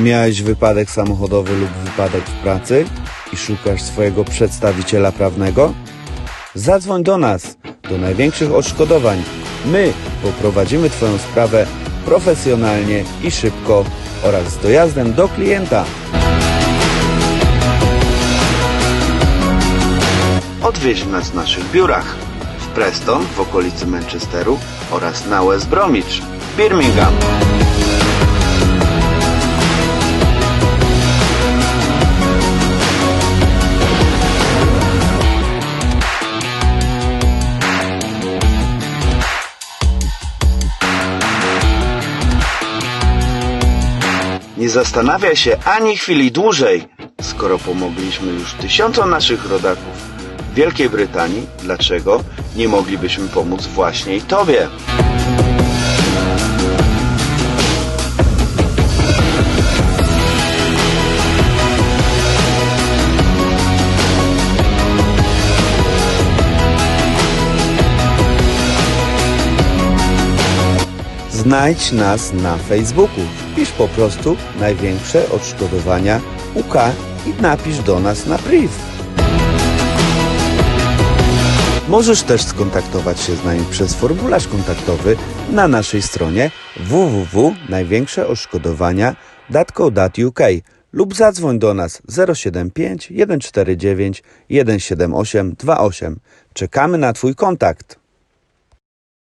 Miałeś wypadek samochodowy lub wypadek w pracy i szukasz swojego przedstawiciela prawnego? Zadzwoń do nas, do największych odszkodowań. My poprowadzimy Twoją sprawę profesjonalnie i szybko oraz z dojazdem do klienta. Odwiedź nas w naszych biurach w Preston w okolicy Manchesteru oraz na West Bromwich, Birmingham. Nie zastanawiaj się ani chwili dłużej, skoro pomogliśmy już tysiącom naszych rodaków w Wielkiej Brytanii, dlaczego nie moglibyśmy pomóc właśnie i Tobie? Znajdź nas na Facebooku. Wpisz po prostu największe odszkodowania UK i napisz do nas na priv. Możesz też skontaktować się z nami przez formularz kontaktowy na naszej stronie www.największeodszkodowania.co.uk lub zadzwoń do nas 075 149 178 28. Czekamy na Twój kontakt.